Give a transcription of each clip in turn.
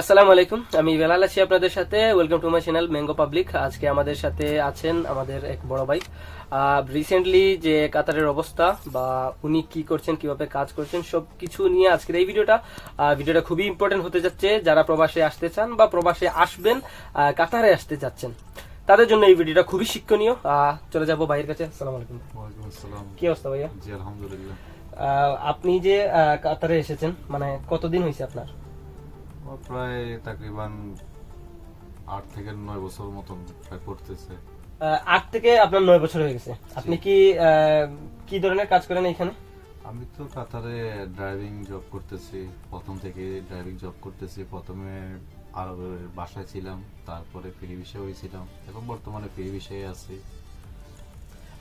আসসালামু আলাইকুম আমি বেলাল আছি আপনাদের সাথে। Welcome to my channel Mango Public আজকে আমাদের সাথে আছেন আমাদের এক বড় ভাই। রিসেন্টলি যে কাতারের অবস্থা বা উনি কি করছেন কীভাবে কাজ করছেন সব কিছু নিয়ে আজকের এই ভিডিওটা। ভিডিওটা খুবই ইম্পর্টেন্ট হতে যাচ্ছে। যারা প্রবাসে আসতে চান বা প্রবাসে আসবেন আহ, কাতারে আসতে যাচ্ছেন তাদের জন্য এই ভিডিওটা খুবই শিক্ষণীয়। চলে যাব ভাইয়ের কাছে। আসসালামু আলাইকুম। কি অবস্থা ভাইয়া? জি আলহামদুলিল্লাহ। আহ, আপনি যে আহ, কাতারে এসেছেন মানে কতদিন হয়েছে আপনার? প্রায় তাকরিবান আট থেকে নয় বছর মতন প্রায় করতেছে আট থেকে আপনার নয় বছর হয়ে গেছে। আপনি কি কি ধরনের কাজ করেন এখানে? আমি তো কাতারে ড্রাইভিং জব করতেছি প্রথম থেকে ড্রাইভিং জব করতেছি। প্রথমে আরবের বাসায় ছিলাম তারপরে ফ্রি বিষয়ে হয়েছিলাম এখন বর্তমানে ফ্রি বিষয়ে আছি।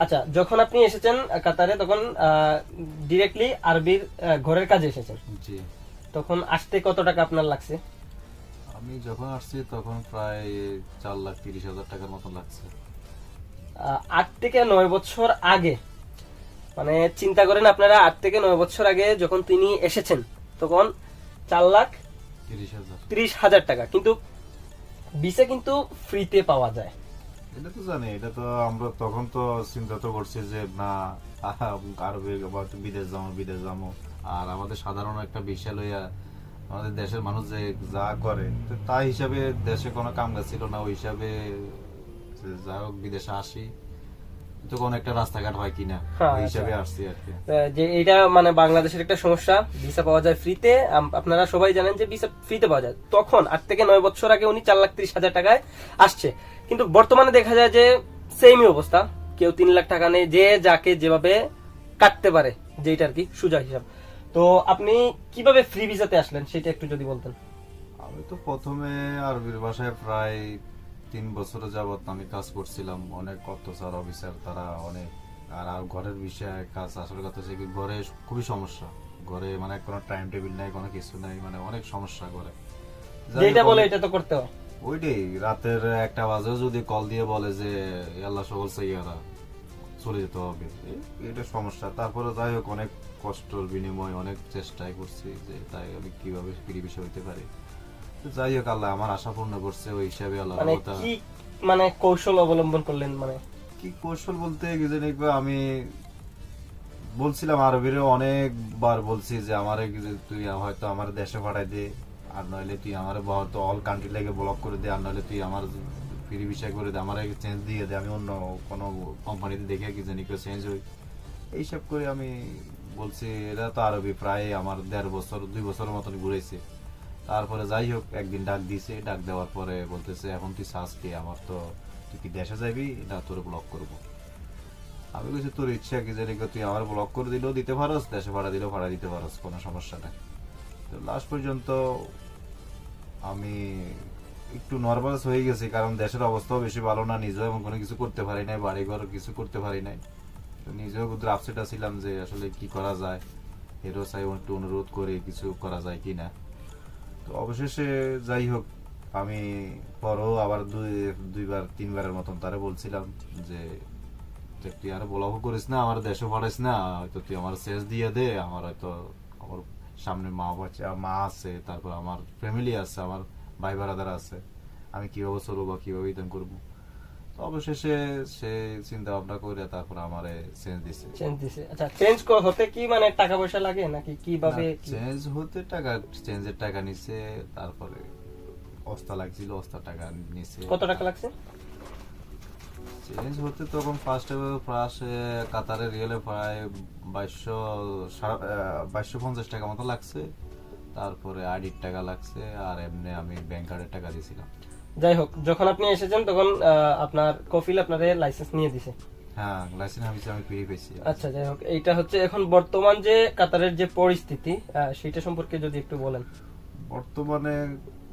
আচ্ছা যখন আপনি এসেছেন কাতারে তখন ডিরেক্টলি আরবির ঘরের কাজে এসেছেন? জি। তখন আসতে কত টাকা আপনার লাগছে? আমি যখন আসছি তখন প্রায় চার লাখ তিরিশ হাজার টাকার মতন লাগছে। আট থেকে নয় বছর আগে মানে চিন্তা করেন আপনারা আট থেকে নয় বছর আগে যখন তিনি এসেছেন তখন চার লাখ তিরিশ হাজার। টাকা। কিন্তু ভিসা কিন্তু ফ্রিতে পাওয়া যায়। এটা তো জানি এটা তো আমরা তখন তো চিন্তা তো করছি যে না আরবে বিদেশ যাব বিদেশ যাব। আর আমাদের সাধারণ একটা বিশাল লইয়া আমাদের দেশের মানুষ যে যা করে তো তা হিসাবে দেশে কোনো কাম কাজ ছিল না ওই হিসাবে যে হোক বিদেশে আসি তো কোনো একটা রাস্তাঘাট হয় কিনা হ্যাঁ, ওই হিসাবে আচ্ছা। আসছি আর কি। যে এটা মানে বাংলাদেশের একটা সমস্যা ভিসা পাওয়া যায় ফ্রিতে আপনারা সবাই জানেন যে ভিসা ফ্রিতে পাওয়া যায়। তখন আট থেকে নয় বছর আগে উনি চার লাখ ত্রিশ হাজার টাকায় আসছে। কিন্তু বর্তমানে দেখা যায় যে সেমই অবস্থা। কেউ তিন লাখ টাকা নেই যে যাকে যেভাবে কাটতে পারে যেটা আর কি সুজা হিসাব। তো আপনি কীভাবে ফ্রি ভিসাতে আসলেন সেটা একটু যদি বলতেন। আমি তো প্রথমে আরবির ভাষায় প্রায় তিন বছর যাবত আমি কাজ করছিলাম। অনেক অত্যাচার অফিসার তারা অনেক আর আর ঘরের বিষয়ে কাজ আসলে কথা হচ্ছে কি ঘরে খুবই সমস্যা। ঘরে মানে কোনো টাইম টেবিল নাই কোনো কিছু নাই মানে অনেক সমস্যা করে যেটা বলে এটা তো করতে হয় ওইটাই রাতের একটা বাজে যদি কল দিয়ে বলে যে আল্লাহ সকল সাইয়ারা চলে যেতে হবে। এটা সমস্যা। তারপরে যাই হোক অনেক কষ্টর বিনিময় অনেক চেষ্টাই করছি যে তাই আমি কীভাবে ফিরি বিষয় হইতে পারি। তো যাই হোক আল্লাহ আমার আশা পূর্ণ করছে ওই হিসাবে আল্লাহ মানে কি মানে কৌশল অবলম্বন করলেন মানে? কি কৌশল বলতে জানি একবার আমি বলছিলাম আরবিরে অনেকবার বলছি যে আমার তুই হয়তো আমার দেশে পাঠাই দে আর নইলে তুই আমার হয়তো অল কান্ট্রি লেগে ব্লক করে দে আর নইলে তুই আমার ফ্রি বিষয় করে দে আমার চেঞ্জ দিয়ে দে আমি অন্য কোনো কোম্পানিতে দেখে কি জানি কেউ চেঞ্জ হই। এইসব করে আমি বলছি এরা তো আরবি, প্রায় আমার দেড় বছর, দুই বছর মতন ঘুরেছে। তারপরে যাই হোক, একদিন ডাক দিয়েছে, ডাক দেওয়ার পরে বলতেছে, এখন তুই শ্বাস কি আমার তো, তুই কি দেশে যাবি? না, তোর ব্লক করব। আমি বলছি, তোর ইচ্ছা কি জানি তুই আমার ব্লক করে দিলেও দিতে পারস, দেশে ভাড়া দিলেও ভাড়া দিতে পারস, কোনো সমস্যা নাই। তো লাস্ট পর্যন্ত আমি একটু নর্ভাস হয়ে গেছি, কারণ দেশের অবস্থাও বেশি ভালো না, নিজেও এবং কোনো কিছু করতে পারি নাই বাড়ি ঘর কিছু করতে পারি নাই। নিজেও কিন্তু আপসেট ছিলাম যে আসলে কি করা যায়। এরও চাই একটু অনুরোধ করে কিছু করা যায় কি না তো অবশেষে যাই হোক, আমি পরও আবার দুই, দুইবার, তিনবারের মতন তারে বলছিলাম যে তুই আর বলাবো করিস না, আমার দেশে পড়াইস না, হয়তো তুই আমার শেষ দিয়ে দে, আমার হয়তো আমার সামনে মা বাচ্চা, মা আছে, তারপর আমার ফ্যামিলি আছে, আমার ভাই বারাদার আছে, আমি কীভাবে চলবো বা কীভাবে ইতাম করব? অবশেষে সে চিন্তা ভাবনা করে তারপর আমারে চেঞ্জ দিছে। চেঞ্জ দিছে। আচ্ছা চেঞ্জ হতে কি মানে টাকা পয়সা লাগে নাকি কীভাবে চেঞ্জ হতে টাকা চেঞ্জের টাকা নিছে তারপরে অস্তা লাগছিল অস্তা টাকা নিছে। কত টাকা লাগছে? চেঞ্জ হতে তখন ফার্স্ট ফার্স্ট কাতারে রিয়েলে প্রায় বাইশশো বাইশশো পঞ্চাশ টাকা মতো লাগছে। তারপরে আইডির টাকা লাগছে আর এমনি আমি ব্যাংক কার্ডের টাকা দিয়েছিলাম যাই হোক যখন আপনি এসেছেন তখন আপনার কফিল আপনাদের লাইসেন্স নিয়ে দিছে। হ্যাঁ লাইসেন্স আমি আমি পেয়ে পেয়েছি। আচ্ছা যাই হোক এইটা হচ্ছে এখন বর্তমান যে কাতারের যে পরিস্থিতি সেটা সম্পর্কে যদি একটু বলেন। বর্তমানে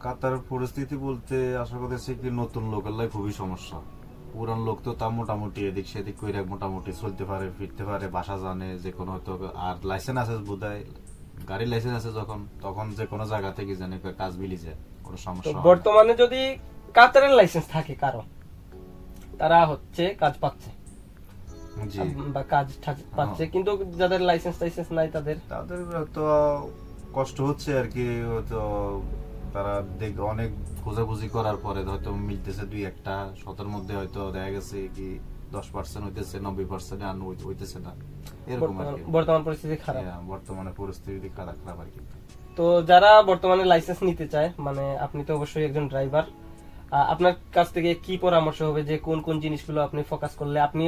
কাতার পরিস্থিতি বলতে আশা করতেছি কি নতুন লোকের লাই খুবই সমস্যা। পুরান লোক তো তা মোটামুটি এদিক সেদিক করে মোটামুটি চলতে পারে ফিরতে পারে বাসা জানে যে কোনো হয়তো আর লাইসেন্স আছে বোধহয় গাড়ির লাইসেন্স আছে যখন তখন যে কোনো জায়গা থেকে জানে কাজ মিলি যায় কোনো সমস্যা বর্তমানে যদি কাতারের লাইসেন্স থাকে কারও। তারা হচ্ছে কাজ পাচ্ছে। বা কাজ পাচ্ছে। কিন্তু যাদের লাইসেন্স টাইসেন্স নাই তাদের তাদের তো কষ্ট হচ্ছে আর কি হয়তো তারা দেখ অনেক খোঁজাখুঁজি করার পরে হয়তো মিলতেছে দুই একটা। শতের মধ্যে হয়তো দেখা গেছে কি দশ পার্সেন্ট হইতেছে নব্বই পার্সেন্ট আর হইতেছে না। এরকম আর বর্তমান- পরিস্থিতি খারাপ। হ্যাঁ, বর্তমানে পরিস্থিতি খারাপ খারাপ আর কি। তো যারা বর্তমানে লাইসেন্স নিতে চায় মানে আপনি তো অবশ্যই একজন ড্রাইভার আপনার কাছ থেকে কি পরামর্শ হবে যে কোন কোন জিনিসগুলো আপনি ফোকাস করলে? আপনি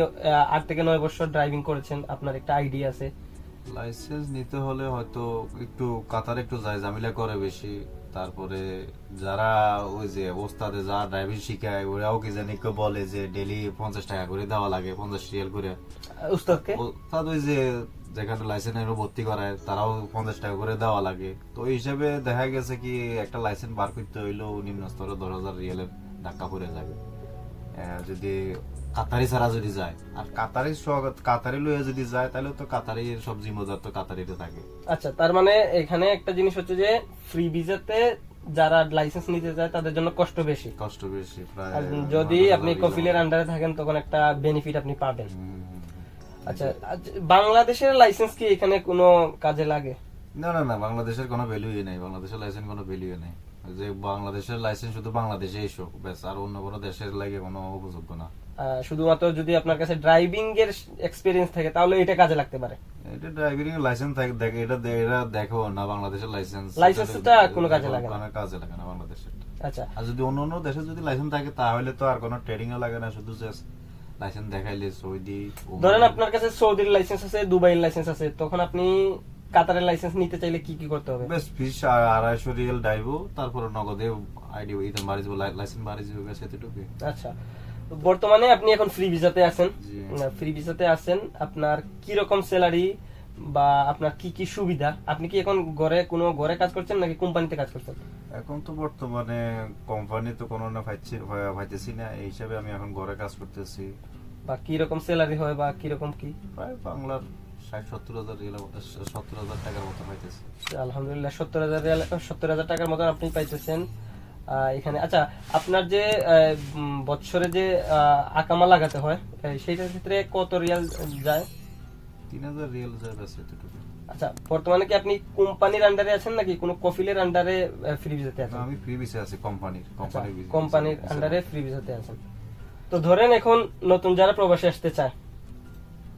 আট থেকে নয় বছর ড্রাইভিং করেছেন, আপনার একটা আইডিয়া আছে। লাইসেন্স নিতে হলে হয়তো একটু কাতার একটু যায়, ঝামেলা করে বেশি। তারপরে যারা ওই যে ওস্তাদে যা ড্রাইভিং শিখায় ওরাও কি জানি কেউ বলে যে ডেলি পঞ্চাশ টাকা করে দেওয়া লাগে পঞ্চাশ রিয়াল করে। আহ, উস্তাদকে ওস্তাদ ওই যে যেখানে লাইসেন্স ভর্তি করায় তারাও পঞ্চাশ টাকা করে দেওয়া লাগে। তো ওই হিসাবে দেখা গেছে কি একটা লাইসেন্স বার করতে হইলেও নিম্ন স্তরে দশ হাজার রিয়েলের ধাক্কা পড়ে যাবে। যদি কাতারি ছাড়া যদি যায়। আর কাতারি সহ- কাতারি লয়ে যদি যায় তাহলে তো কাতারির সব জিম্মদার তো কাতারিতে থাকে। আচ্ছা তার মানে এখানে একটা জিনিস হচ্ছে যে ফ্রি ভিসাতে যারা লাইসেন্স নিতে যায় তাদের জন্য কষ্ট বেশি। কষ্ট বেশি প্রায় যদি আপনি কফিলের আন্ডারে থাকেন তখন একটা বেনিফিট আপনি পাবেন। আচ্ছা বাংলাদেশের লাইসেন্স কি এখানে কোনো কাজে লাগে? না না না বাংলাদেশের কোনো ভ্যালুই নেই। বাংলাদেশের লাইসেন্স কোনো ভ্যালুই নেই। যে বাংলাদেশের লাইসেন্স শুধু বাংলাদেশে ব্যাস আর অন্য কোনো দেশের লাগে কোনো উপযোগ্য না। শুধুমাত্র যদি আপনার কাছে ড্রাইভিং এর এক্সপিরিয়েন্স থাকে তাহলে এটা কাজে লাগতে পারে। এটা ড্রাইভিং এর লাইসেন্স থাকে দেখে এটা দেখো না বাংলাদেশের লাইসেন্স লাইসেন্সটা কোনো কাজে লাগে না। কাজে লাগে না বাংলাদেশের। আচ্ছা। আর যদি অন্য অন্য দেশে যদি লাইসেন্স থাকে তাহলে তো আর কোনো ট্রেডিং এ লাগে না শুধু জাস্ট লাইসেন্স দেখাইলে সৌদি ধরেন আপনার কাছে সৌদির লাইসেন্স আছে দুবাইয়ের লাইসেন্স আছে তখন আপনি কাতারের লাইসেন্স নিতে চাইলে কি কি করতে হবে? বেশ ফিস আড়াইশো রিয়েল ডাইবো তারপরে নগদে আইডি ইতাম বাড়ি যাব লাইসেন্স বাড়ি যাব ব্যাস এতটুকু আচ্ছা তো বর্তমানে আপনি এখন ফ্রি ভিসাতে আছেন। ফ্রি ভিসাতে আছেন আপনার কি রকম স্যালারি বা আপনার কি কি সুবিধা? আপনি কি এখন ঘরে কোনো ঘরে কাজ করছেন নাকি কোম্পানিতে কাজ করছেন? এখন তো বর্তমানে কোম্পানি তো কোনো না পাইছে পাইতেছি না এই হিসাবে আমি এখন ঘরে কাজ করতেছি। বা কি রকম স্যালারি হয় বা কি রকম কি? প্রায় বাংলার ষাট সত্তর হাজার রিয়েল সত্তর হাজার টাকার মতো পাইতেছি। আলহামদুলিল্লাহ সত্তর হাজার সত্তর হাজার টাকার মতন আপনি পাইতেছেন। এখানে আচ্ছা আপনার যে বৎসরে যে আকামা লাগাতে হয় সেইটার ক্ষেত্রে কত রিয়াল যায়? তিন হাজার রিয়েল যায় ব্যাস এতটুকু। আচ্ছা বর্তমানে কি আপনি কোম্পানির আন্ডারে আছেন নাকি কোনো কফিলের আন্ডারে ফ্রি ভিসাতে আছেন? আমি ফ্রি ভিসে আছি কোম্পানির কোম্পানির কোম্পানির আন্ডারে ফ্রি ভিসাতে আছেন। তো ধরেন এখন নতুন যারা প্রবাসী আসতে চায়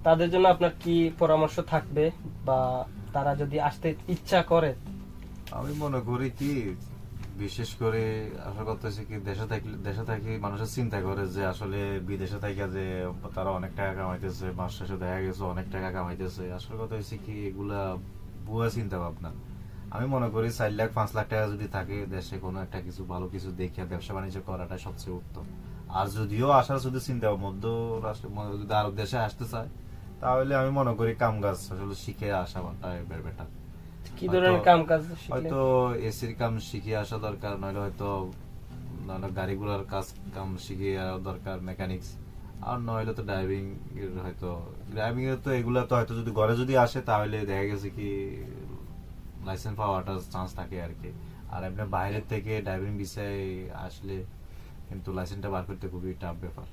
তাদের জন্য আপনার কি পরামর্শ থাকবে? বা তারা যদি আসতে ইচ্ছা করে? আমি মনে করি কি, বিশেষ করে আসল কথা হচ্ছে কি, দেশে থাকলে, দেশে থাকি মানুষের চিন্তা করে যে আসলে বিদেশে থেকে যে তারা অনেক টাকা কামাইতেছে, মাস শেষে দেখা গেছে অনেক টাকা কামাইতেছে। আসল কথা হচ্ছে কি, এগুলা বুয়া চিন্তা ভাবনা। আমি মনে করি চার লাখ, পাঁচ লাখ টাকা যদি থাকে, দেশে কোনো একটা কিছু, ভালো কিছু দেখে ব্যবসা বাণিজ্য করাটা সবচেয়ে উত্তম। আর যদিও আসার শুধু চিন্তা মধ্য রাষ্ট্র যদি আরব দেশে আসতে চায় তাহলে আমি মনে করি কাম কাজ আসলে শিখে আসাটা বেটার কি ধরনের কাম কাজ শিখলে? হয়তো এসির কাম শিখে আসা দরকার নইলে হয়তো নাহলে গাড়িগুলোর কাজ কাম শিখে আসা দরকার মেকানিক্স আর নইলে তো ড্রাইভিং এর হয়তো ড্রাইভিং এর তো এগুলা তো হয়তো যদি ঘরে যদি আসে তাহলে দেখা গেছে কি লাইসেন্স পাওয়াটা চান্স থাকে আর কি। আর এমনি বাইরের থেকে ড্রাইভিং বিষয়ে আসলে কিন্তু লাইসেন্সটা বার করতে খুবই টাফ ব্যাপার।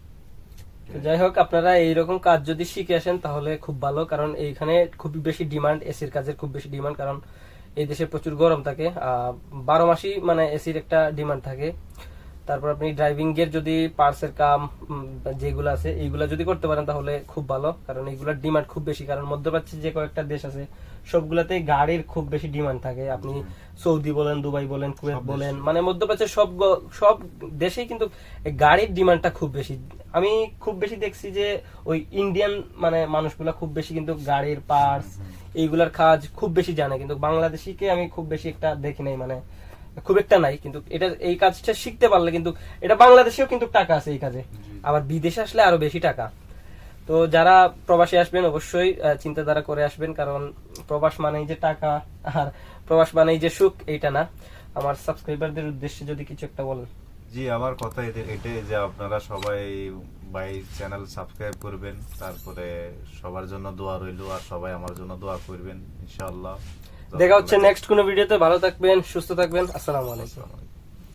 যাই হোক, আপনারা এইরকম কাজ যদি শিখে আসেন, তাহলে খুব ভালো। কারণ এইখানে খুব বেশি ডিমান্ড, এসির কাজের খুব বেশি ডিমান্ড। কারণ এই দেশে প্রচুর গরম থাকে। বারো মাসই মানে এসির একটা ডিমান্ড থাকে। তারপর আপনি ড্রাইভিং এর যদি পার্সের কাম যেগুলো আছে এইগুলা যদি করতে পারেন তাহলে খুব ভালো। কারণ এইগুলোর ডিমান্ড খুব বেশি। কারণ মধ্যপ্রাচ্যের যে কয়েকটা দেশ আছে সবগুলাতেই গাড়ির খুব বেশি ডিমান্ড থাকে। আপনি সৌদি বলেন দুবাই বলেন কুয়েত বলেন মানে মধ্যপ্রাচ্যের সব সব দেশেই কিন্তু গাড়ির ডিমান্ডটা খুব বেশি। আমি খুব বেশি দেখছি যে ওই ইন্ডিয়ান মানে মানুষগুলা খুব বেশি কিন্তু গাড়ির পার্টস এইগুলার কাজ খুব বেশি জানে। কিন্তু বাংলাদেশিকে আমি খুব বেশি একটা দেখি নাই মানে খুব একটা নাই কিন্তু এটা এই কাজটা শিখতে পারলে কিন্তু এটা বাংলাদেশেও কিন্তু টাকা আছে এই কাজে। আবার বিদেশে আসলে আরও বেশি টাকা। তো যারা প্রবাসী আসবেন অবশ্যই চিন্তাধারা করে আসবেন কারণ প্রবাস মানেই যে টাকা আর প্রবাস মানেই যে সুখ এইটা না। আমার সাবস্ক্রাইবারদের উদ্দেশ্যে যদি কিছু একটা বলেন। জি আমার কথা এটাই যে আপনারা সবাই বাই চ্যানেল সাবস্ক্রাইব করবেন তারপরে সবার জন্য দোয়া রইল আর সবাই আমার জন্য দোয়া করবেন ইনশাআল্লাহ। দেখা হচ্ছে নেক্সট কোনো ভিডিওতে ভালো থাকবেন সুস্থ থাকবেন আসসালামু আলাইকুম।